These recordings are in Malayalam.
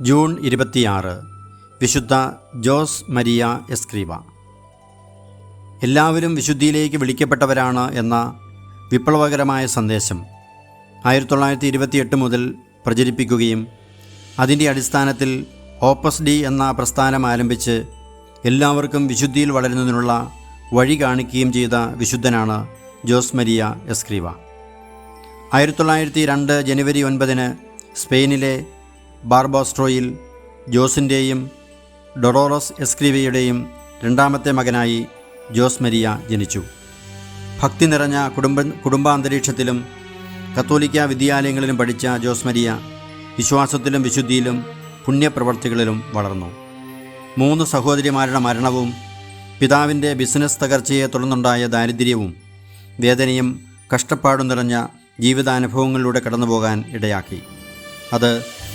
ജൂൺ ഇരുപത്തിയാറ്. വിശുദ്ധ ജോസ് മരിയ എസ്ക്രീവ. എല്ലാവരും വിശുദ്ധിയിലേക്ക് വിളിക്കപ്പെട്ടവരാണ് എന്ന വിപ്ലവകരമായ സന്ദേശം ആയിരത്തി തൊള്ളായിരത്തി ഇരുപത്തിയെട്ട് മുതൽ പ്രചരിപ്പിക്കുകയും അതിന്റെ അടിസ്ഥാനത്തിൽ ഓപ്പസ് ഡി എന്ന പ്രസ്ഥാനം ആരംഭിച്ച് എല്ലാവർക്കും വിശുദ്ധിയിൽ വളരുന്നതിനുള്ള വഴി കാണിക്കുകയും ചെയ്ത വിശുദ്ധനാണ് ജോസ് മരിയ എസ്ക്രീവ. ആയിരത്തി തൊള്ളായിരത്തി രണ്ട് ജനുവരി ഒൻപതിന് സ്പെയിനിലെ ബാർബോസ്ട്രോയിൽ ജോസിന്റെയും ഡൊറോറസ് എസ്ക്രീവയുടെയും രണ്ടാമത്തെ മകനായി ജോസ് മരിയ ജനിച്ചു. ഭക്തി നിറഞ്ഞ കുടുംബ കുടുംബാന്തരീക്ഷത്തിലും കത്തോലിക്ക വിദ്യാലയങ്ങളിലും പഠിച്ച ജോസ് മരിയ വിശ്വാസത്തിലും വിശുദ്ധിയിലും പുണ്യപ്രവർത്തികളിലും വളർന്നു. മൂന്ന് സഹോദരിമാരുടെ മരണവും പിതാവിന്റെ ബിസിനസ് തകർച്ചയെ തുടർന്നുണ്ടായ ദാരിദ്ര്യവും വേദനയും കഷ്ടപ്പാടും നിറഞ്ഞ ജീവിതാനുഭവങ്ങളിലൂടെ കടന്നുപോകാൻ ഇടയാക്കി. അത്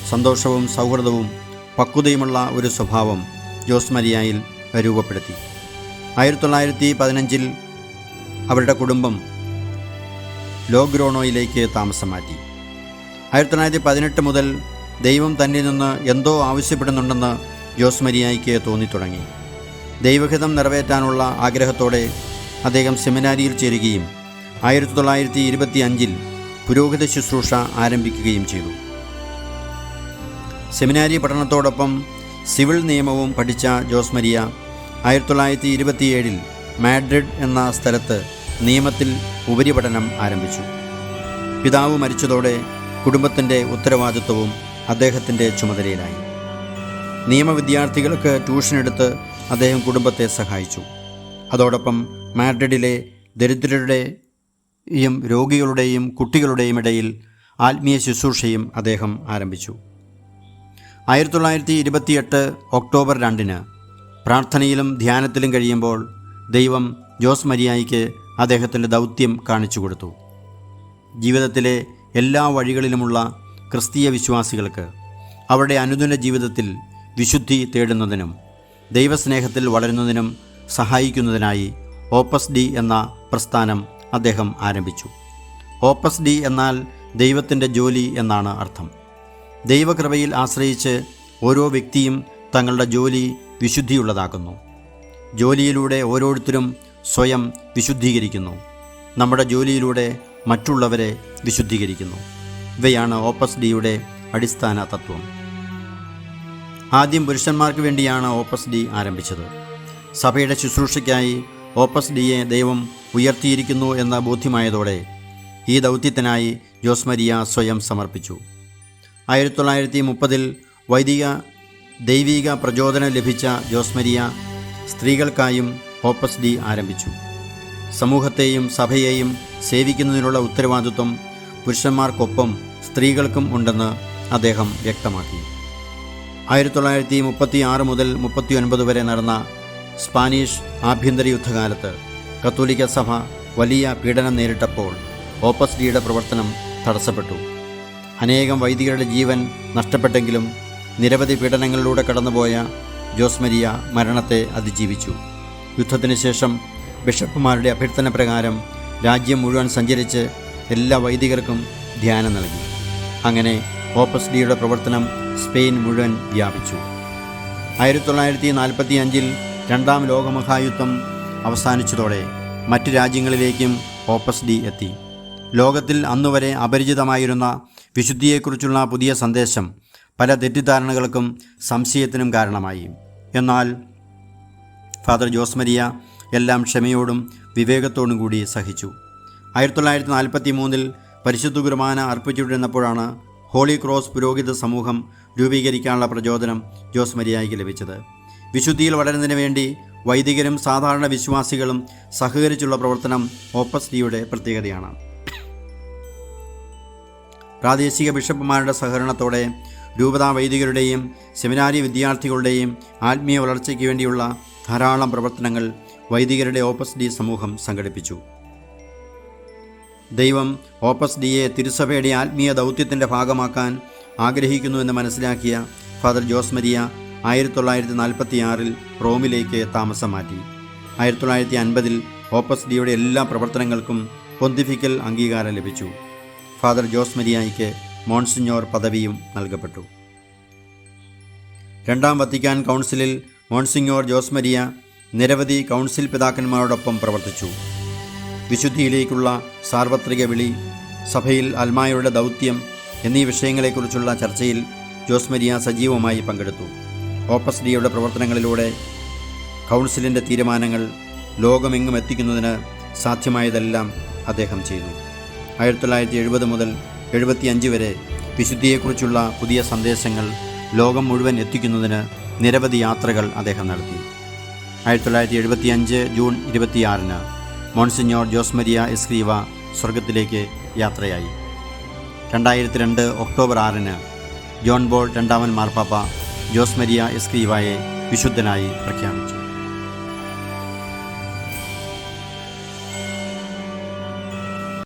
സന്തോഷവും സൗഹൃദവും പക്വതയുമുള്ള ഒരു സ്വഭാവം ജോസ് മരിയായിൽ രൂപപ്പെടുത്തി. ആയിരത്തി തൊള്ളായിരത്തി പതിനഞ്ചിൽ അവരുടെ കുടുംബം ലോഗ്രോണോയിലേക്ക് താമസം മാറ്റി ആയിരത്തി തൊള്ളായിരത്തി പതിനെട്ട് മുതൽ ദൈവം തന്നിൽ നിന്ന് എന്തോ ആവശ്യപ്പെടുന്നുണ്ടെന്ന് ജോസ് മരിയായിക്ക് തോന്നിത്തുടങ്ങി. ദൈവഹിതം നിറവേറ്റാനുള്ള ആഗ്രഹത്തോടെ അദ്ദേഹം സെമിനാരിയിൽ ചേരുകയും ആയിരത്തി തൊള്ളായിരത്തി ഇരുപത്തി അഞ്ചിൽ പുരോഹിത ശുശ്രൂഷ ആരംഭിക്കുകയും ചെയ്തു. സെമിനാരി പഠനത്തോടൊപ്പം സിവിൽ നിയമവും പഠിച്ച ജോസ് മരിയ ആയിരത്തി തൊള്ളായിരത്തി ഇരുപത്തിയേഴിൽ മാഡ്രിഡ് എന്ന സ്ഥലത്ത് നിയമത്തിൽ ഉപരിപഠനം ആരംഭിച്ചു. പിതാവ് മരിച്ചതോടെ കുടുംബത്തിന്റെ ഉത്തരവാദിത്വവും അദ്ദേഹത്തിന്റെ ചുമതലയിലായി. നിയമവിദ്യാർത്ഥികൾക്ക് ട്യൂഷനെടുത്ത് അദ്ദേഹം കുടുംബത്തെ സഹായിച്ചു. അതോടൊപ്പം മാഡ്രിഡിലെ ദരിദ്രരുടെയും രോഗികളുടെയും കുട്ടികളുടെയും ഇടയിൽ ആത്മീയ ശുശ്രൂഷയും അദ്ദേഹം ആരംഭിച്ചു. ആയിരത്തി തൊള്ളായിരത്തി ഇരുപത്തിയെട്ട് ഒക്ടോബർ രണ്ടിന് പ്രാർത്ഥനയിലും ധ്യാനത്തിലും കഴിയുമ്പോൾ ദൈവം ജോസ് മരിയായിക്ക് അദ്ദേഹത്തിന്റെ ദൗത്യം കാണിച്ചു കൊടുത്തു. ജീവിതത്തിലെ എല്ലാ വഴികളിലുമുള്ള ക്രിസ്തീയ വിശ്വാസികൾക്ക് അവരുടെ അനുദിന ജീവിതത്തിൽ വിശുദ്ധി തേടുന്നതിനും ദൈവസ്നേഹത്തിൽ വളരുന്നതിനും സഹായിക്കുന്നതിനായി ഓപ്പസ് ഡി എന്ന പ്രസ്ഥാനം അദ്ദേഹം ആരംഭിച്ചു. ഓപ്പസ് ഡി എന്നാൽ ദൈവത്തിന്റെ ജോലി എന്നാണ് അർത്ഥം. ദൈവകൃപയിൽ ആശ്രയിച്ച് ഓരോ വ്യക്തിയും തങ്ങളുടെ ജോലി വിശുദ്ധിയുള്ളതാക്കുന്നു. ജോലിയിലൂടെ ഓരോരുത്തരും സ്വയം വിശുദ്ധീകരിക്കുന്നു. നമ്മുടെ ജോലിയിലൂടെ മറ്റുള്ളവരെ വിശുദ്ധീകരിക്കുന്നു. ഇവയാണ് ഓപ്പസ് ഡിയുടെ അടിസ്ഥാന തത്വം. ആദ്യം പുരുഷന്മാർക്ക് വേണ്ടിയാണ് ഓപ്പസ് ഡി ആരംഭിച്ചത്. സഭയുടെ ശുശ്രൂഷയ്ക്കായി ഓപ്പസ് ഡിയെ ദൈവം ഉയർത്തിയിരിക്കുന്നു എന്ന ബോധ്യമായതോടെ ഈ ദൗത്യത്തിനായി ജോസ്മരിയ സ്വയം സമർപ്പിച്ചു. ആയിരത്തി തൊള്ളായിരത്തി മുപ്പതിൽ വൈദിക ദൈവിക പ്രചോദനം ലഭിച്ച ജോസ്മരിയ സ്ത്രീകൾക്കായും ഹോപ്പസ് ഡി ആരംഭിച്ചു. സമൂഹത്തെയും സഭയെയും സേവിക്കുന്നതിനുള്ള ഉത്തരവാദിത്വം പുരുഷന്മാർക്കൊപ്പം സ്ത്രീകൾക്കും ഉണ്ടെന്ന് അദ്ദേഹം വ്യക്തമാക്കി. ആയിരത്തി തൊള്ളായിരത്തി മുപ്പത്തി ആറ് മുതൽ മുപ്പത്തി ഒൻപത് വരെ നടന്ന സ്പാനിഷ് ആഭ്യന്തര യുദ്ധകാലത്ത് കത്തോലിക്ക സഭ വലിയ പീഡനം നേരിട്ടപ്പോൾ ഓപ്പസ് ഡിയുടെ പ്രവർത്തനം തടസ്സപ്പെട്ടു. അനേകം വൈദികരുടെ ജീവൻ നഷ്ടപ്പെട്ടെങ്കിലും നിരവധി പീഡനങ്ങളിലൂടെ കടന്നുപോയ ജോസ്മരിയ മരണത്തെ അതിജീവിച്ചു. യുദ്ധത്തിന് ശേഷം ബിഷപ്പുമാരുടെ അഭ്യർത്ഥന പ്രകാരം രാജ്യം മുഴുവൻ സഞ്ചരിച്ച് എല്ലാ വൈദികർക്കും ധ്യാനം നൽകി. അങ്ങനെ ഓപ്പസ് ഡിയുടെ പ്രവർത്തനം സ്പെയിൻ മുഴുവൻ വ്യാപിച്ചു. ആയിരത്തി തൊള്ളായിരത്തി നാൽപ്പത്തി അഞ്ചിൽ രണ്ടാം ലോകമഹായുദ്ധം അവസാനിച്ചതോടെ മറ്റ് രാജ്യങ്ങളിലേക്കും ഓപ്പസ് ഡി എത്തി. ലോകത്തിൽ അന്നുവരെ അപരിചിതമായിരുന്ന വിശുദ്ധിയെക്കുറിച്ചുള്ള പുതിയ സന്ദേശം പല തെറ്റിദ്ധാരണകൾക്കും സംശയത്തിനും കാരണമായി. എന്നാൽ ഫാദർ ജോസ് മരിയ എല്ലാം ക്ഷമയോടും വിവേകത്തോടും കൂടി സഹിച്ചു. ആയിരത്തി തൊള്ളായിരത്തി നാൽപ്പത്തി മൂന്നിൽ പരിശുദ്ധ കുർബാന അർപ്പിച്ചുകൊണ്ടിരുന്നപ്പോഴാണ് ഹോളി ക്രോസ് പുരോഹിത സമൂഹം രൂപീകരിക്കാനുള്ള പ്രചോദനം ജോസ് മരിയായിക്ക് ലഭിച്ചത്. വിശുദ്ധിയിൽ വളരുന്നതിന് വേണ്ടി വൈദികരും സാധാരണ വിശ്വാസികളും സഹകരിച്ചുള്ള പ്രവർത്തനം ഓപ്പസ് ഡിയുടെ പ്രത്യേകതയാണ്. പ്രാദേശിക ബിഷപ്പുമാരുടെ സഹകരണത്തോടെ രൂപതാ വൈദികരുടെയും സെമിനാരി വിദ്യാർത്ഥികളുടെയും ആത്മീയ വളർച്ചയ്ക്ക് വേണ്ടിയുള്ള ധാരാളം പ്രവർത്തനങ്ങൾ വൈദികരുടെ ഓപ്പസ് ഡി സമൂഹം സംഘടിപ്പിച്ചു. ദൈവം ഓപ്പസ് ഡിയെ തിരുസഭയുടെ ആത്മീയ ദൗത്യത്തിന്റെ ഭാഗമാക്കാൻ ആഗ്രഹിക്കുന്നുവെന്ന് മനസ്സിലാക്കിയ ഫാദർ ജോസ് മരിയ ആയിരത്തി തൊള്ളായിരത്തി നാൽപ്പത്തി ആറിൽ റോമിലേക്ക് താമസം മാറ്റി. ആയിരത്തി തൊള്ളായിരത്തി അൻപതിൽ ഓപ്പസ് ഡിയുടെ എല്ലാ പ്രവർത്തനങ്ങൾക്കും പൊന്തിഫിക്കൽ അംഗീകാരം ലഭിച്ചു. ഫാദർ ജോസ് മരിയായിക്ക് മോൺസിഞ്ഞോർ പദവിയും നൽകപ്പെട്ടു. രണ്ടാം വത്തിക്കാൻ കൗൺസിലിൽ മോൺസിഞ്ഞോർ ജോസ് മരിയ നിരവധി കൗൺസിൽ പിതാക്കന്മാരോടൊപ്പം പ്രവർത്തിച്ചു. വിശുദ്ധിയിലേക്കുള്ള സാർവത്രിക വിളി സഭയിൽ അൽമായയുടെ ദൗത്യം എന്നീ വിഷയങ്ങളെക്കുറിച്ചുള്ള ചർച്ചയിൽ ജോസ് മരിയ സജീവമായി പങ്കെടുത്തു. ഓപ്പസ് ഡിയുടെ പ്രവർത്തനങ്ങളിലൂടെ കൗൺസിലിന്റെ തീരുമാനങ്ങൾ ലോകമെങ്ങും എത്തിക്കുന്നതിന് സാധ്യമായതെല്ലാം അദ്ദേഹം ചെയ്തു. ആയിരത്തി തൊള്ളായിരത്തി എഴുപത് മുതൽ എഴുപത്തിയഞ്ച് വരെ വിശുദ്ധിയെക്കുറിച്ചുള്ള പുതിയ സന്ദേശങ്ങൾ ലോകം മുഴുവൻ എത്തിക്കുന്നതിന് നിരവധി യാത്രകൾ അദ്ദേഹം നടത്തി. ആയിരത്തി തൊള്ളായിരത്തി എഴുപത്തിയഞ്ച് ജൂൺ ഇരുപത്തിയാറിന് മോൺസിഞ്ഞോർ ജോസ്മരിയ എസ്ക്രീവ സ്വർഗത്തിലേക്ക് യാത്രയായി. രണ്ടായിരത്തി രണ്ട് ഒക്ടോബർ ആറിന് ജോൺ ബോൾ രണ്ടാമൻ മാർപ്പാപ്പ ജോസ്മരിയ എസ്ക്രീവയെ വിശുദ്ധനായി പ്രഖ്യാപിച്ചു.